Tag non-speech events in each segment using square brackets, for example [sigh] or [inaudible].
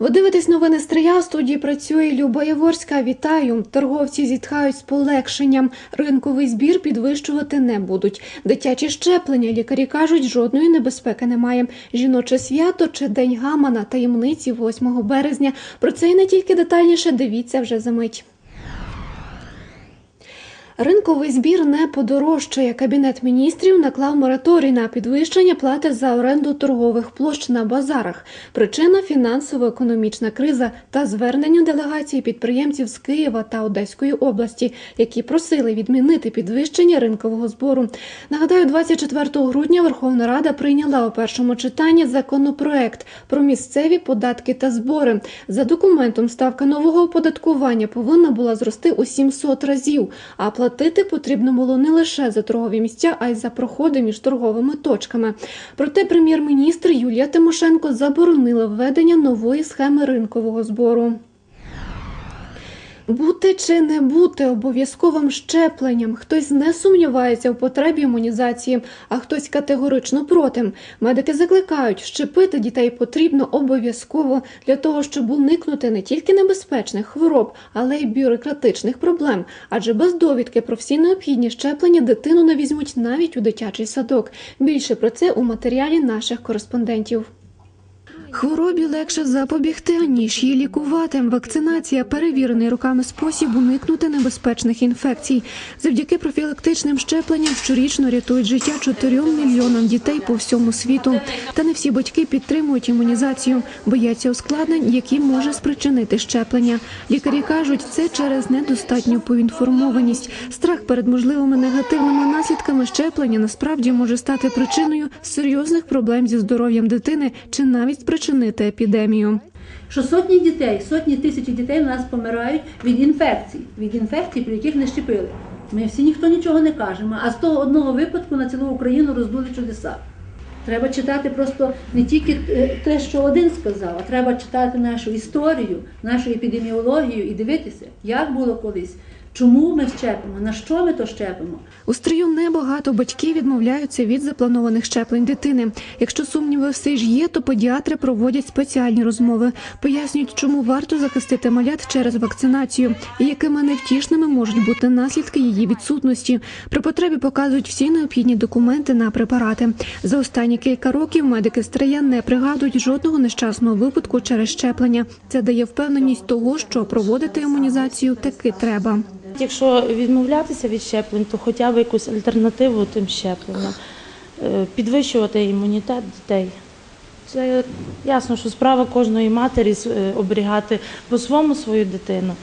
Ви дивитесь новини Стрия. В студії працює Люба Яворська. Вітаю. Торговці зітхають з полегшенням. Ринковий збір підвищувати не будуть. Дитячі щеплення лікарі кажуть, жодної небезпеки немає. Жіноче свято чи день гамана таємниці 8 березня. Про це і не тільки детальніше. Дивіться вже за мить. Ринковий збір не подорожчає. Кабінет міністрів наклав мораторій на підвищення плати за оренду торгових площ на базарах. Причина фінансово-економічна криза та звернення делегації підприємців з Києва та Одеської області, які просили відмінити підвищення ринкового збору. Нагадаю, 24 грудня Верховна Рада прийняла у першому читанні законопроект про місцеві податки та збори. За документом ставка нового оподаткування повинна була зрости у 700 разів, а платити потрібно було не лише за торгові місця, а й за проходи між торговими точками. Проте прем'єр-міністр Юлія Тимошенко заборонила введення нової схеми ринкового збору. Бути чи не бути обов'язковим щепленням. Хтось не сумнівається в потребі імунізації, а хтось категорично проти. Медики закликають, щепити дітей потрібно обов'язково для того, щоб уникнути не тільки небезпечних хвороб, але й бюрократичних проблем. Адже без довідки про всі необхідні щеплення дитину не візьмуть навіть у дитячий садок. Більше про це у матеріалі наших кореспондентів. Хворобі легше запобігти, аніж її лікувати. Вакцинація перевірений роками спосіб уникнути небезпечних інфекцій. Завдяки профілактичним щепленням щорічно рятують життя 4 мільйонам дітей по всьому світу. Та не всі батьки підтримують імунізацію, бояться ускладнень, які може спричинити щеплення. Лікарі кажуть, це через недостатню поінформованість. Страх перед можливими негативними наслідками щеплення насправді може стати причиною серйозних проблем зі здоров'ям дитини чи навіть спричинити епідемію. що сотні дітей, сотні тисяч дітей у нас помирають від інфекцій, від інфекцій, при яких не щепили. Ми всі ніхто нічого не кажемо, а з того одного випадку на цілу Україну роздули чудеса. Треба читати просто не тільки е, те, що один сказав, а треба читати нашу історію, нашу епідеміологію і дивитися, як було колись, чому ми щепимо, на що ми то щепимо. У стрію небагато батьків відмовляються від запланованих щеплень дитини. Якщо сумніви все ж є, то педіатри проводять спеціальні розмови, пояснюють, чому варто захистити малят через вакцинацію і якими невтішними можуть бути наслідки її відсутності. При потребі показують всі необхідні документи на препарати. За останні кілька років медики стрия не пригадують жодного нещасного випадку через щеплення. Це дає впевненість того, що проводити імунізацію таки треба. Якщо відмовлятися від щеплень, то хоча б якусь альтернативу тим щепленням, Е, підвищувати імунітет дітей. Це ясно, що справа кожної матері е, оберігати по-своєму свою дитину.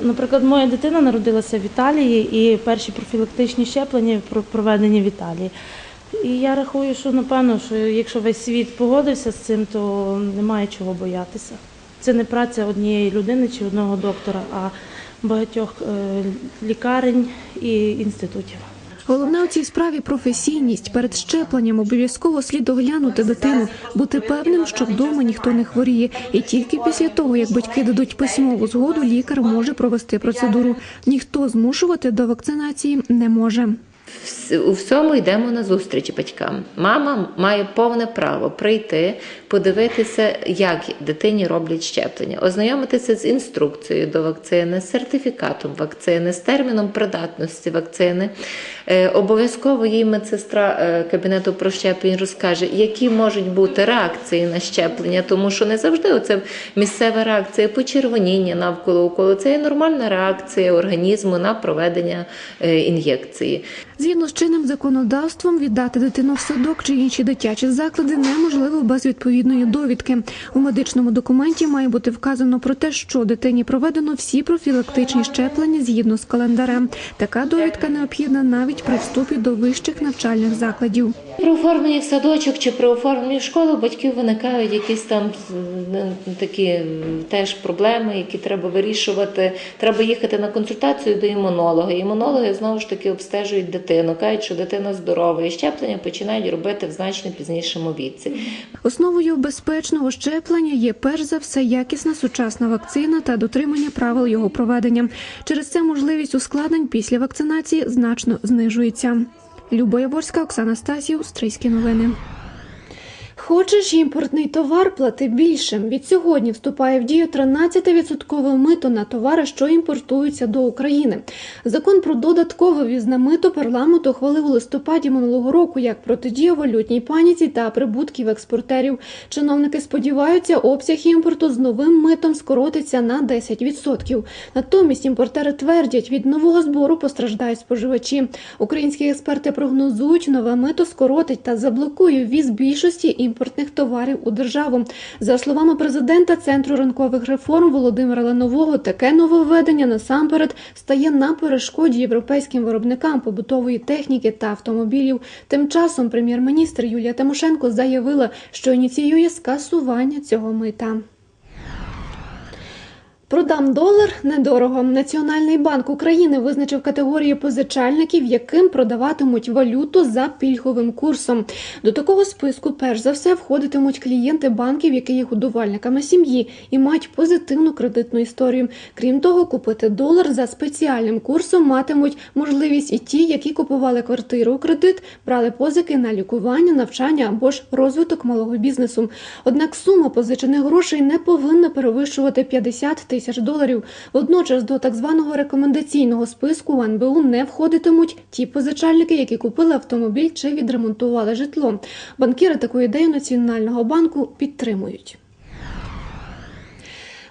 Наприклад, моя дитина народилася в Італії і перші профілактичні щеплення проведені в Італії. І я рахую, що напевно, що якщо весь світ погодився з цим, то немає чого боятися. Це не праця однієї людини чи одного доктора, а багатьох е, лікарень і інститутів. Головне у цій справі професійність. Перед щепленням обов'язково слід оглянути дитину, бути певним, що вдома ніхто не хворіє. І тільки після того, як батьки дадуть письмову згоду, лікар може провести процедуру. Ніхто змушувати до вакцинації не може. У всьому йдемо на зустріч батькам. Мама має повне право прийти, подивитися, як дитині роблять щеплення, ознайомитися з інструкцією до вакцини, з сертифікатом вакцини, з терміном придатності вакцини. Е, Обов'язково їй медсестра е, кабінету про щеплень розкаже, які можуть бути реакції на щеплення, тому що не завжди оце місцева реакція почервоніння навколо уколу. Це є нормальна реакція організму на проведення е, ін'єкції. Згідно з чинним законодавством, віддати дитину в садок чи інші дитячі заклади неможливо без відповідної довідки. У медичному документі має бути вказано про те, що дитині проведено всі профілактичні щеплення згідно з календарем. Така довідка необхідна навіть при вступі до вищих навчальних закладів. При оформленні в садочок чи при оформленні в школу батьків виникають якісь там е, такі теж проблеми, які треба вирішувати. Треба їхати на консультацію до імунолога. Імунологи знову ж таки обстежують дитину, кажуть, що дитина здорова, і щеплення починають робити в значно пізнішому віці. Основою безпечного щеплення є перш за все якісна сучасна вакцина та дотримання правил його проведення. Через це можливість ускладнень після вакцинації значно знижується. Люба Яворська, Оксана Стасів, Стрийські новини. Хочеш імпортний товар, плати більше. Від сьогодні вступає в дію 13% мито на товари, що імпортуються до України. Закон про додаткове візне мито парламент ухвалив у листопаді минулого року як протидію валютній паніці та прибутків експортерів. Чиновники сподіваються, обсяг імпорту з новим митом скоротиться на 10%. Натомість імпортери твердять, від нового збору постраждають споживачі. Українські експерти прогнозують, нове мито скоротить та заблокує ввіз більшості імпортних товарів у державу. За словами президента Центру ринкових реформ Володимира Ленового, таке нововведення насамперед стає на перешкоді європейським виробникам побутової техніки та автомобілів. Тим часом прем'єр-міністр Юлія Тимошенко заявила, що ініціює скасування цього мита. Продам долар недорого. Національний банк України визначив категорії позичальників, яким продаватимуть валюту за пільговим курсом. До такого списку, перш за все, входитимуть клієнти банків, які є годувальниками сім'ї і мають позитивну кредитну історію. Крім того, купити долар за спеціальним курсом матимуть можливість і ті, які купували квартиру у кредит, брали позики на лікування, навчання або ж розвиток малого бізнесу. Однак сума позичених грошей не повинна перевищувати 50 тисяч доларів. Водночас до так званого рекомендаційного списку в НБУ не входитимуть ті позичальники, які купили автомобіль чи відремонтували житло. Банкіри таку ідею Національного банку підтримують.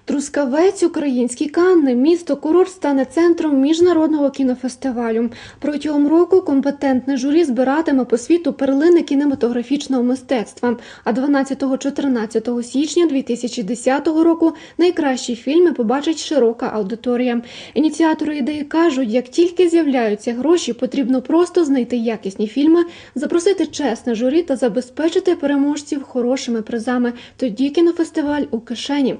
Трускавець, українські Канни, місто курорт стане центром міжнародного кінофестивалю. Протягом року компетентне журі збиратиме по світу перлини кінематографічного мистецтва. А 12-14 січня 2010 року найкращі фільми побачить широка аудиторія. Ініціатори ідеї кажуть, як тільки з'являються гроші, потрібно просто знайти якісні фільми, запросити чесне журі та забезпечити переможців хорошими призами. Тоді кінофестиваль у кишені.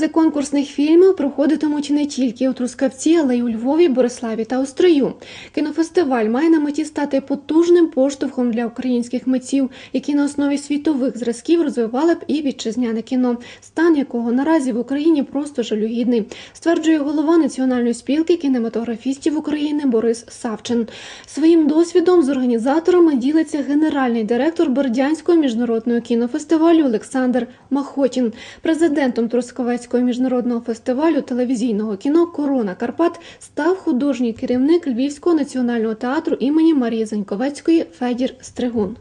Покази конкурсних фільмів проходитимуть не тільки у Трускавці, але й у Львові, Бориславі та Острию. Кінофестиваль має на меті стати потужним поштовхом для українських митців, які на основі світових зразків розвивали б і вітчизняне кіно, стан якого наразі в Україні просто жалюгідний, стверджує голова Національної спілки кінематографістів України Борис Савчин. Своїм досвідом з організаторами ділиться генеральний директор Бердянського міжнародного кінофестивалю Олександр Махотін. Президентом Трускавецького міжнародного фестивалю телевізійного кіно Корона Карпат став художній керівник Львівського національного театру імені Марії Заньковецької Федір Стригун.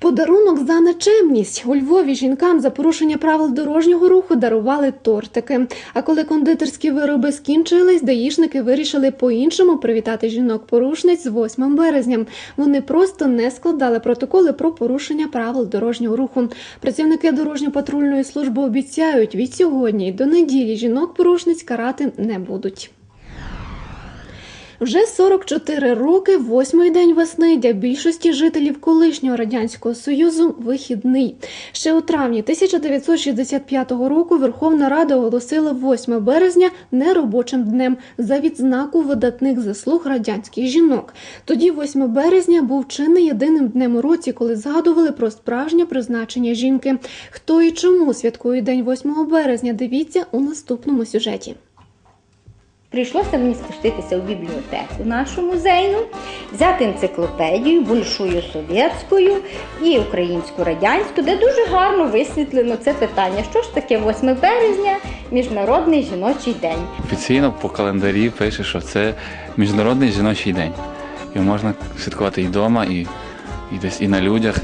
Подарунок за нечемність у Львові жінкам за порушення правил дорожнього руху дарували тортики. А коли кондитерські вироби скінчились, даїшники вирішили по-іншому привітати жінок-порушниць з 8 березня. Вони просто не складали протоколи про порушення правил дорожнього руху. Працівники дорожньо-патрульної служби обіцяють, від сьогодні до неділі жінок-порушниць карати не будуть. Вже 44 роки, восьмий день весни для більшості жителів колишнього радянського союзу вихідний. Ще у травні 1965 року Верховна Рада оголосила 8 березня неробочим днем за відзнаку видатних заслуг радянських жінок. Тоді 8 березня був чи не єдиним днем у році, коли згадували про справжнє призначення жінки. Хто і чому святкує день 8 березня? Дивіться у наступному сюжеті. Прийшлося мені спуститися в бібліотеку нашу музейну, взяти енциклопедію, большую совєтською і українську радянську, де дуже гарно висвітлено це питання. Що ж таке 8 березня, Міжнародний жіночий день? Офіційно по календарі пише, що це Міжнародний жіночий день. І можна святкувати і вдома, і, і десь і на людях.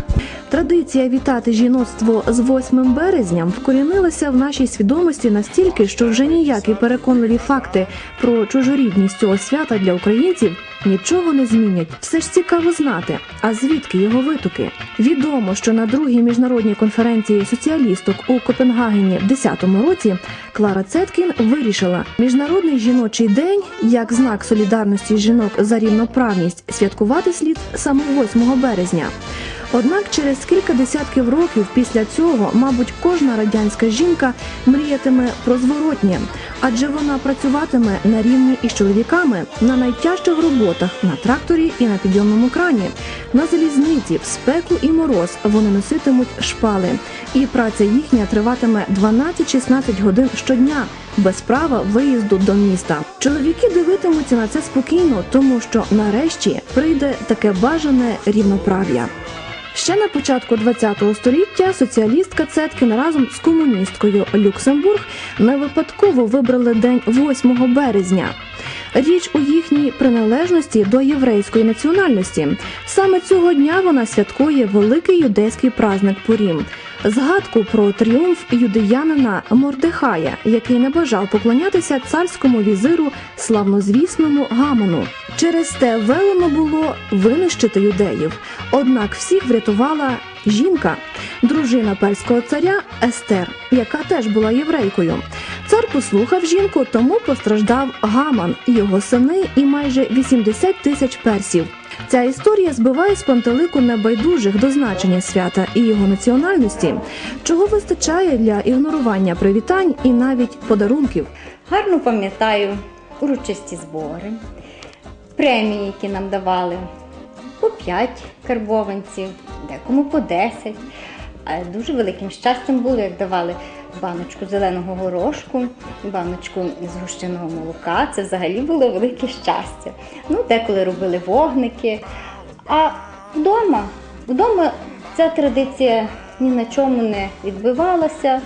Традиція вітати жіноцтво з 8 березням вкорінилася в нашій свідомості настільки, що вже ніякі переконливі факти про чужорідність цього свята для українців нічого не змінять. Все ж цікаво знати, а звідки його витоки. Відомо, що на другій міжнародній конференції соціалісток у Копенгагені в 10-му році Клара Цеткін вирішила міжнародний жіночий день як знак солідарності жінок за рівноправність святкувати слід саме 8 березня. Однак через кілька десятків років після цього, мабуть, кожна радянська жінка мріятиме про зворотнє, адже вона працюватиме на рівні із чоловіками на найтяжчих роботах на тракторі і на підйомному крані. На залізниці, в спеку і мороз вони носитимуть шпали, і праця їхня триватиме 12-16 годин щодня. Без права виїзду до міста чоловіки дивитимуться на це спокійно, тому що нарешті прийде таке бажане рівноправ'я. Ще на початку ХХ століття соціалістка Цеткін разом з комуністкою Люксембург не випадково вибрали день 8 березня. Річ у їхній приналежності до єврейської національності. Саме цього дня вона святкує великий юдейський праздник Пурім. Згадку про тріумф юдеянина Мордехая, який не бажав поклонятися царському візиру славнозвісному Гаману. Через те велено було винищити юдеїв. Однак всіх врятувала жінка, дружина перського царя Естер, яка теж була єврейкою. Цар послухав жінку, тому постраждав Гаман, його сини і майже 80 тисяч персів. Ця історія збиває з пантелику небайдужих до значення свята і його національності, чого вистачає для ігнорування привітань і навіть подарунків. Гарно пам'ятаю урочисті збори, премії, які нам давали по 5 карбованців, декому по 10. Дуже великим щастям було, як давали баночку зеленого горошку, баночку згущеного молока. Це взагалі було велике щастя. Ну, деколи робили вогники. А вдома, вдома ця традиція ні на чому не відбивалася.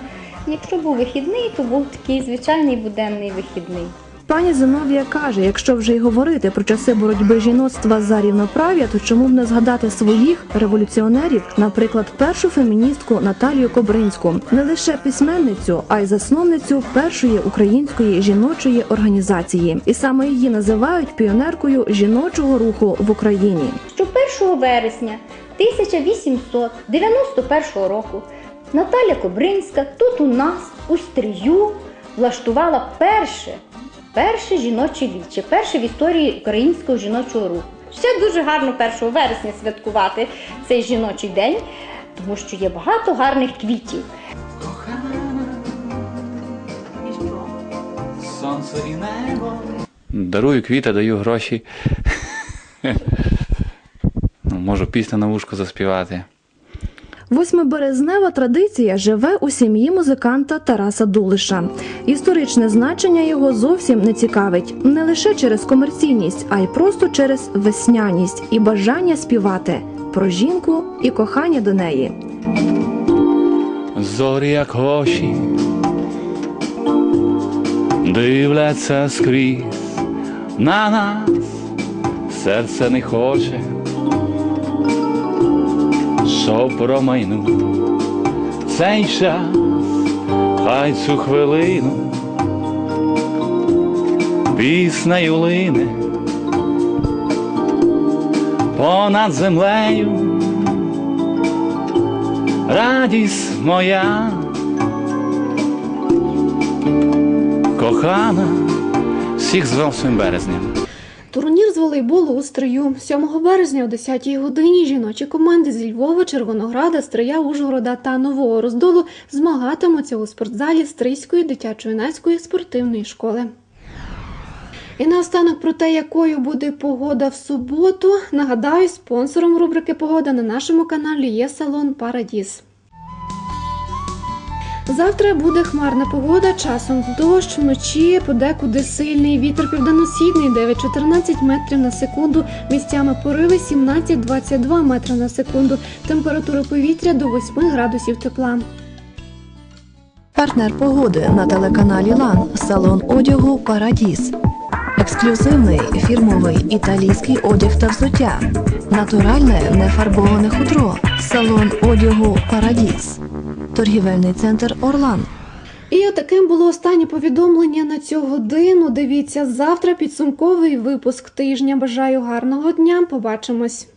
Якщо був вихідний, то був такий звичайний буденний вихідний. Пані Зиновія каже, якщо вже й говорити про часи боротьби жіноцтва за рівноправ'я, то чому б не згадати своїх революціонерів, наприклад, першу феміністку Наталію Кобринську, не лише письменницю, а й засновницю першої української жіночої організації, і саме її називають піонеркою жіночого руху в Україні. що 1 вересня 1891 року Наталя Кобринська тут у нас у Стрію влаштувала перше, перше жіноче віче, перше в історії українського жіночого руху. Ще дуже гарно 1 вересня святкувати цей жіночий день, тому що є багато гарних квітів. Сонце і небо. Дарую квіти, даю гроші. [laughs] Ну, Можу пісню на вушку заспівати. Восьмиберезнева традиція живе у сім'ї музиканта Тараса Дулиша. Історичне значення його зовсім не цікавить не лише через комерційність, а й просто через весняність і бажання співати про жінку і кохання до неї. Зорі як очі дивляться скрізь на нас, серце не хоче, що промайну цей час, хай цю хвилину піснею лине. Понад землею радість моя, кохана, всіх з 8 березня. Турнір з волейболу у Стрию 7 березня о 10 годині жіночі команди зі Львова, Червонограда, Стрия, Ужгорода та Нового Роздолу змагатимуться у спортзалі Стрийської дитячо-юнацької спортивної школи. І наостанок про те, якою буде погода в суботу, нагадаю, спонсором рубрики Погода на нашому каналі є салон Парадіс. Завтра буде хмарна погода, часом дощ, вночі подекуди сильний вітер південно-східний 9-14 метрів на секунду, місцями пориви 17-22 метри на секунду, температура повітря до 8 градусів тепла. Партнер погоди на телеканалі Лан салон одягу Парадіс. Ексклюзивний фірмовий італійський одяг та взуття. Натуральне нефарбоване хутро. Салон одягу Парадіс. Торгівельний центр Орлан. І таким було останнє повідомлення на цю годину. Дивіться завтра підсумковий випуск тижня. Бажаю гарного дня. Побачимось.